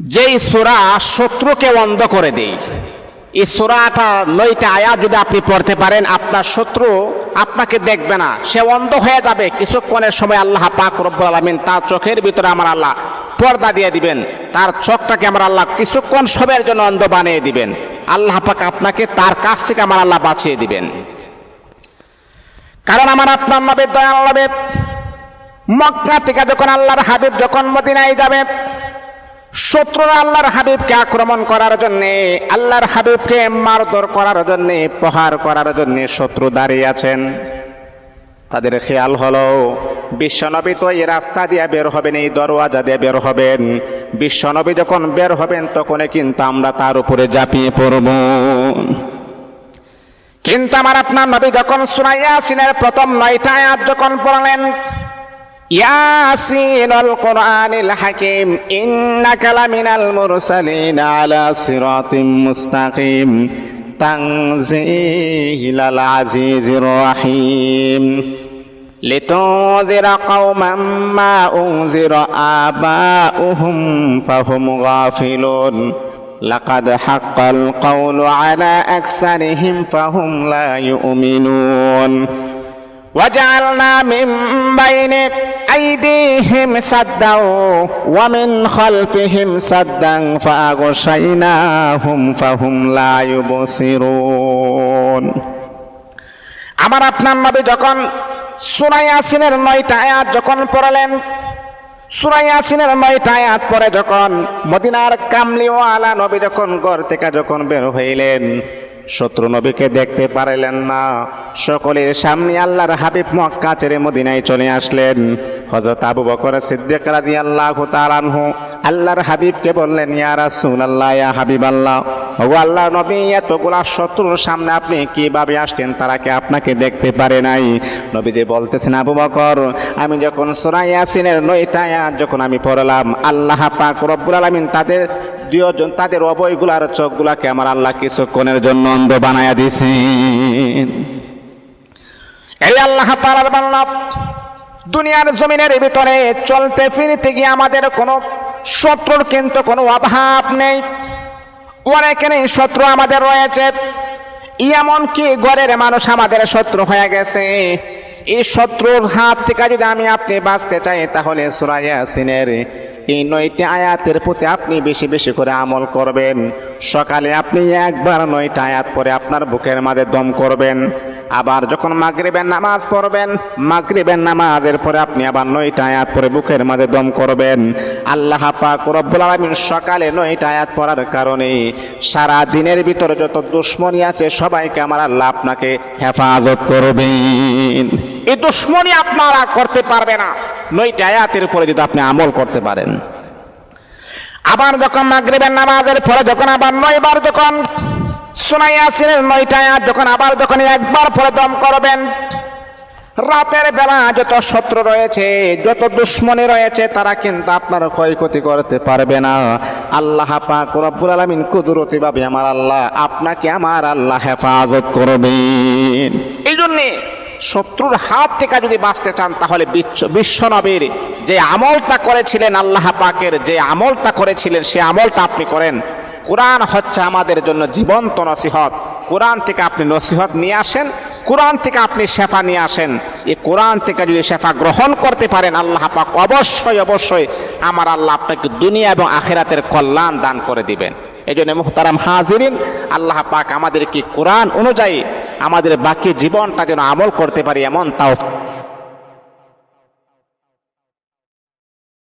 যেই সোরা শত্রুকে অন্ধ করে দেয়, এই সোরাটা নয়টা আয়াত যদি আপনি পড়তে পারেন, আপনার শত্রু আপনাকে দেখবে না, সে অন্ধ হয়ে যাবে। কিছুক্ষণের সময় আল্লাহ পাক রব্বুল আলমিন তার চোখের ভিতরে আমার আল্লাহ পর্দা দিয়ে দিবেন, তার চোখটাকে আমার আল্লাহ কিছুক্ষণ সময়ের জন্য অন্ধ বানিয়ে দিবেন। আল্লাহ পাক আপনাকে তার কাছ থেকে আমার আল্লাহ বাঁচিয়ে দিবেন। কারণ আমার আপনার নবে, দয়াল নবে, মক্কা থেকে যখন আল্লাহর হাবিব যখন মদিনায় যাবে শত্রুরা আল্লাহর হাবিবকে আক্রমণ করার জন্য, আল্লাহর হাবিবকে মারধর করার জন্য, প্রহার করার জন্য শত্রু দাঁড়িয়ে আছেন। তাদের খেয়াল হলো, বিশ্বনবী তো এই রাস্তা দিয়ে বের হবেন, এই দরওয়াজা দিয়ে বের হবেন। বিশ্বনবী যখন বের হবেন, তখনই কিন্তু আমরা তার উপরে ঝাঁপিয়ে পড়ব। কিন্তু আমার আপনার নবী যখন সুনাইয়া সিনের প্রথম নয়টা আয়াত যখন পড়লেন ياسين القرآن الحكيم إنك لمن المرسلين على صراط مستقيم. تنزيل العزيز الرحيم. لتنذر قوما ما أنذر آباؤهم فهم غافلون. لقد حق القول على أكثرهم فهم لا يؤمنون. وجعلنا من بين أيديهم سدا ومن خلفهم سدا فأغشيناهم فهم لا يبصرون আমার আপনার নবী যখন সুরাইয়াসিনের নয়টা আয়াত যখন পড়লেন সুরাইয়াসিনের নয়টা আয়াত পরে যখন মদিনার কামলিওয়ালা নবী যখন ঘর থেকে যখন বের হইলেন শত্রু নবীকে দেখতে পারলেন না। সকলের সামনে আল্লাহর হাবিব মক্কা ছেড়ে মদিনায় চলে আসলেন। হজরত আবু বকর সিদ্দিক রাজি আল্লাহ আনহু আল্লাহর হাবিবকে বললেন, ইয়া রাসূলুল্লাহ, ইয়া হাবিব আল্লাহ ও আল্লাহর নবী, এতগুলা শত্রুর সামনে আপনি কীভাবে আসতেন তারা কি আপনাকে দেখতে পারে নাই? নবীজি বলতেছেন, আবু বকর, আমি যখন সূরা ইয়াসিনের নয়টা যখন আমি পড়লাম, আল্লাহ পাক রব্বুল আলামিন তাদের দুজন তাদের অবয়গুলার চোখগুলাকে আমার আল্লাহ কিছুক্ষণের জন্য অন্ধ বানায়া দিছেন এই আল্লাহ তাআলার বান্দা, দুনিয়ার জমিনের ভিতরে চলতে ফিরতে গিয়ে আমাদের কোনো শত্রুর কিন্তু কোনো অভাব নেই। অনেকের শত্রু আমাদের রয়েছে। এমনকি গড়ের মানুষ আমাদের শত্রু হয়ে গেছে? এই শত্রুর হাত থেকে যদি আমি আপনি বাঁচতে চাই, তাহলে সুরাইয়াসিনের এই নয়টি আয়াতের প্রতি আপনি বেশি বেশি করে আমল করবেন। সকালে আপনি একবার নয়টা আয়াত পরে আপনার বুকের মাঝে দম করবেন। আবার যখন মাগরিবের নামাজ পড়বেন, মাগরিবের নামাজের পরে আপনি আবার নয়টা আয়াত পরে বুকের মাঝে দম করবেন। আল্লাহ পাক রব্বুল আলামিন সকালে নয়টা আয়াত পড়ার কারণে সারা দিনের ভিতরে যত দুশ্মনী আছে, সবাইকে আমার আল্লাহ আপনাকে হেফাজত করবেন। এই দুশ্মনী আপনারা করতে পারবে না। নয়টা আয়াতের উপরে যদি আপনি আমল করতে পারেন। আবার যখন মাগরিবের নামাজের পরে, যখন আবার নয়বার যখন সুনাইয়াসিনের নয়টা আয়াত, যখন আবার যখন একবার পরে দম করবেন, রাতের বেলা যত শত্রু রয়েছে, যত দুশ্মনী রয়েছে, তারা কিন্তু আপনার ক্ষয়ক্ষতি করতে পারবে না। আল্লাহ পাক রব্বুল আলামিন কুদরতি ভাবে আমার আল্লাহ, আপনাকে আমার আল্লাহ হেফাজত করবেন। এই জন্যে শত্রুর হাত থেকে যদি বাঁচতে চান, তাহলে বিশ্ব বিশ্বনবীর যে আমলটা করেছিলেন, আল্লাহ পাকের যে আমলটা করেছিলেন, সে আমলটা আপনি করেন। কোরআন হচ্ছে আমাদের জন্য জীবন্ত নসিহত। কোরআন থেকে আপনি নসিহত নিয়ে আসেন, কোরআন থেকে আপনি শেফা নিয়ে আসেন। এই কোরআন থেকে যদি শেফা গ্রহণ করতে পারেন, আল্লাহ পাক অবশ্যই অবশ্যই আমার আল্লাহ আপনাকে দুনিয়া এবং আখেরাতের কল্যাণ দান করে দিবেন। এই জন্য মুহতারাম হাজিরিন, আল্লাহ পাক আমাদেরকে কোরআন অনুযায়ী আমাদের বাকি জীবনটা যেন আমল করতে পারি এমন তাও